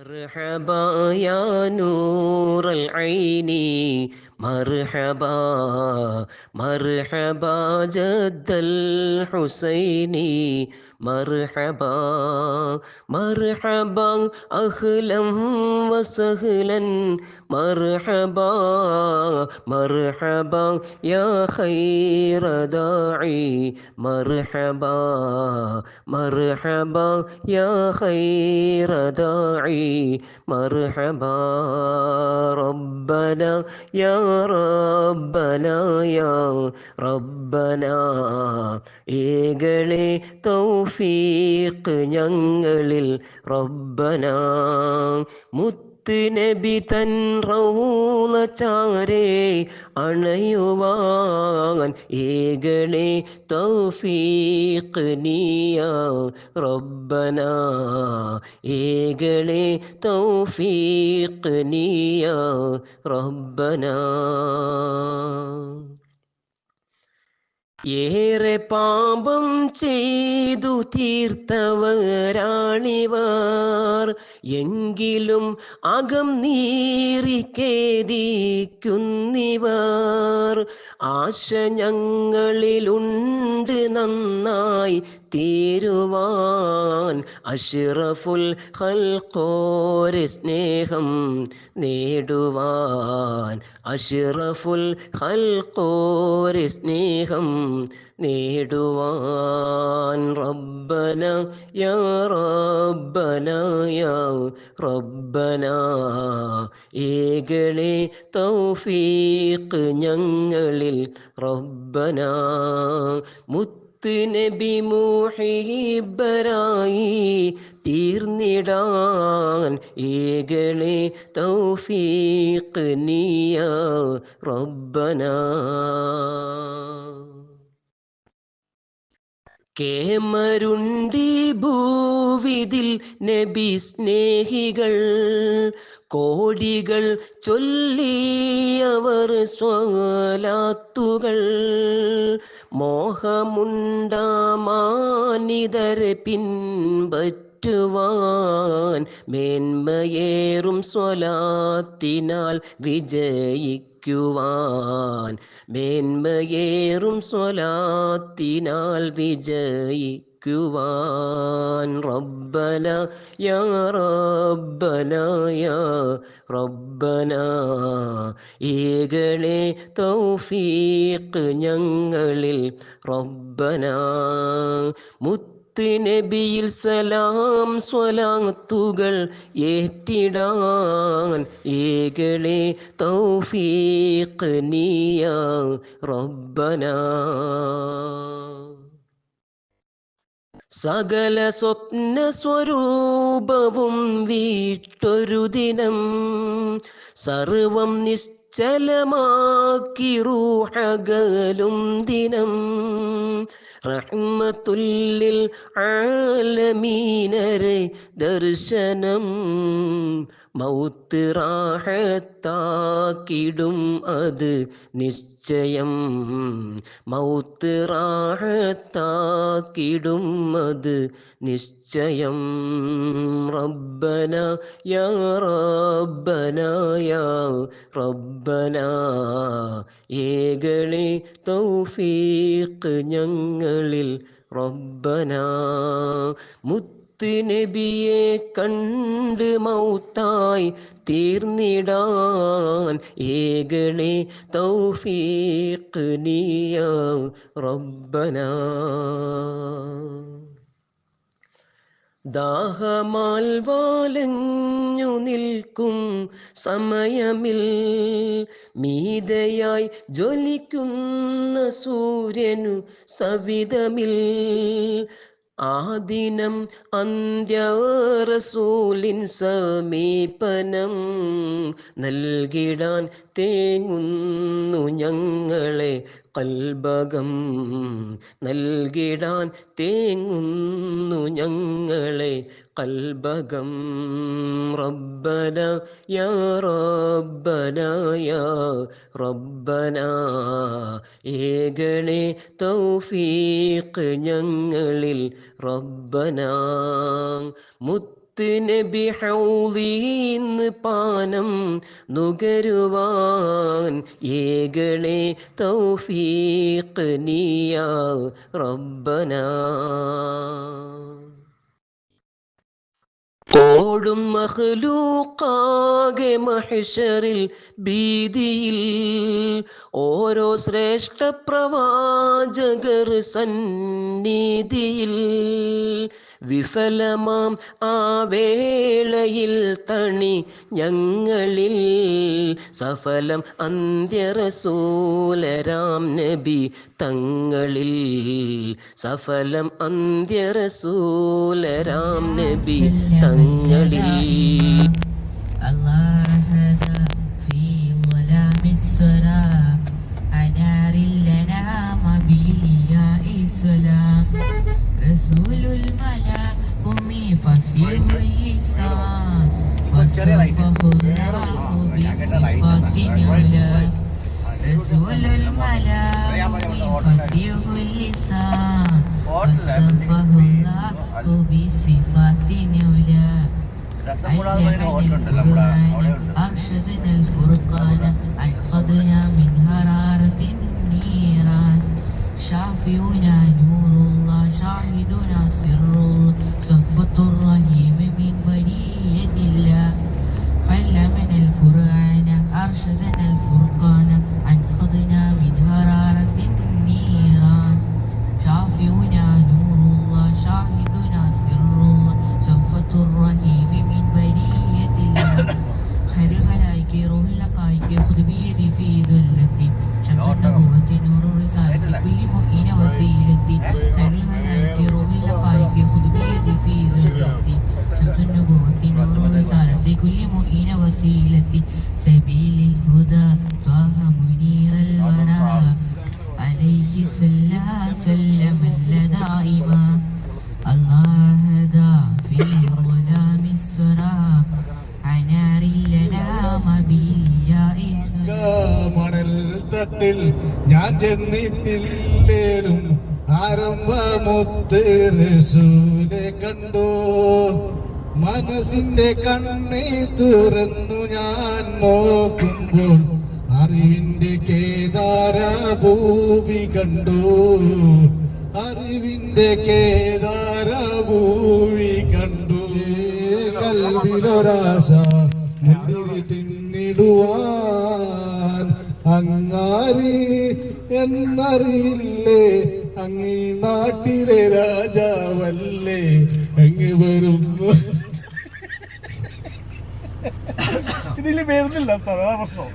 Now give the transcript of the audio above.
مرحبا يا نور العين. مرحبا مرحبا جد الحسين. مرحبا مرحبا أهلا وسهلا مرحبا مرحبا يا خير داعي مرحبا مرحبا يا خير داعي مرحبا ربنا يا ربنا يا ربنا إيجلي توفيق തൗഫീഖ് ഞങ്ങളിൽ റബ്ബന. മുത്ത് നബി തൻ റൗള ചാരേ അണയുവാൻ ഏകളെ തൗഫീഖ് നീയ റബ്ബന. ഏകളെ തൗഫീഖ് നീയ റബ്ബന. ഏറെ പാപം ചെയ്തു തീർത്തവരാണിവർ. എങ്കിലും അകം നീറിക്കേദിക്കുന്നിവർ ആശ ഞങ്ങളിലുണ്ട് നന്നായി തീരുവാൻ. അഷിറഫുൽ ഖൽഖോരെ സ്നേഹം നേടുവാൻ. അഷിറഫുൽ ഖൽഖോരെ സ്നേഹം നേടുവാൻ റബ്ബന യാ റബ്ബന യാ റബ്ബന. ഏകളെ തൗഫീഖ് ഞങ്ങളിൽ റബ്ബന. മുത്ത് നബി മുഹിബരായി തീർന്നിടാൻ ഏകളെ തൗഫീഖ് നീയ റബ്ബന. കേമരുണ്ടി ഭൂവിതിൽ നബി സ്നേഹികൾ. കോടികൾ ചൊല്ലിയവർ സ്വലാത്തുകൾ. മോഹമുണ്ടാമാനിതരെ പിൻപറ്റുവാൻ മേന്മയേറും സ്വലാത്തിനാൽ വിജയിക്കുവാൻ. ക്കുവാൻ മേന്മയേറും സ്വലാത്തിനാൽ വിജയിക്കുവാൻ. റബ്ബന യാ റബ്ബന യാ ഏകളെ തൗഫീഖ് ഞങ്ങളിൽ റബ്ബന. മുത്ത് നബിയിൽ സലാം സ്വലാത്തുകൾ ഏറ്റിടാൻ ഏകളെ തൗഫീഖ് നീയ റബ്ബന. സകല സ്വപ്ന സ്വരൂപവും വീട്ടൊരു ദിനം സർവം നിശ്ചലമാക്കി റൂഹകലും ദിനം റഹ്മത്തുല്ലിൽ ആലമീനരെ ദർശനം മൗത്ത് റാഹത്താക്കിടും അത് നിശ്ചയം. മൗത്ത് റാഹത്താക്കിടും അത് നിശ്ചയം. റബ്ബന യാ റബ്ബന റബ്ബന. ഏകളെ തൗഫീഖ് ഞങ്ങളിൽ റബ്ബന. മുത്ത് നബിയെ കണ്ട് മൗത്തായി തീർന്നിടാൻ ഏകളെ തൗഫീഖ് നീയ റബ്ബന. ദാഹമാൽ വാലഞ്ഞു നിൽക്കും സമയമിൽ മീതയായി ജ്വലിക്കുന്ന സൂര്യനു സവിതമിൽ ആദിനം അന്ത്യറസൂലിൻ സമീപനം നൽകിടാൻ തേങ്ങുന്നു ഞങ്ങളെ കൽബകം നൽകിടാൻ തേങ്ങുന്നു ഞങ്ങളെ. കൽബകം റബ്ബന യാ റബ്ബന റബ്ബന. തൗഫീഖ് ഞങ്ങളിൽ റബ്ബന. മുത്ത് മുത്ത് നബി ഹൗലീന്ന് പാനം നുകരുവാൻ ഏകളെ തൗഫീഖ് നീയാ റബ്ബന. ഓടും മഹ്ലൂക്കാകെ മഹിഷറിൽ ഭീതിയിൽ ഓരോ ശ്രേഷ്ഠ പ്രവാചകർ സന്നിധിയിൽ വിഫലമാം ആ വേളയിൽ തണി ഞങ്ങളിൽ. സഫലം അന്ത്യറസൂലരാം നബി തങ്ങളിൽ. സഫലം അന്ത്യറസൂലരാം നബി തങ്ങളിൽ. بصفات علا رسول الملا قم فصيح اللسان وصفه الله بصفات علا علمنا القرآن أرشدنا الفرقان الهدى طه منير الورى عليه صلى سلم دائما الله هدى في ظلام السرى عنار لنا مبياء മണൽ തട്ടിൽ ഞാൻ ചെന്നിട്ടില്ലേലും ആരംഭമൊത്ത് റസൂലെ കണ്ടു മനസ്സിന്റെ കണ്ണി തുറന്നു ഞാൻ നോക്കുമ്പോൾ അറിവിന്റെ കേദാര ഭൂമി കണ്ടു. അറിവിന്റെ കേദാര ഭൂമി കണ്ടു. കൽവിലൊരാശ മുന്തിരി തിന്നിടുവാൻ അങ്ങാരി എന്നറിയില്ലേ? അങ്ങീ നാട്ടിലെ രാജാവല്ലേ? അങ്ങ് വരുന്നു ഇതിൽ വരുന്നില്ല അത്ര പ്രശ്നം.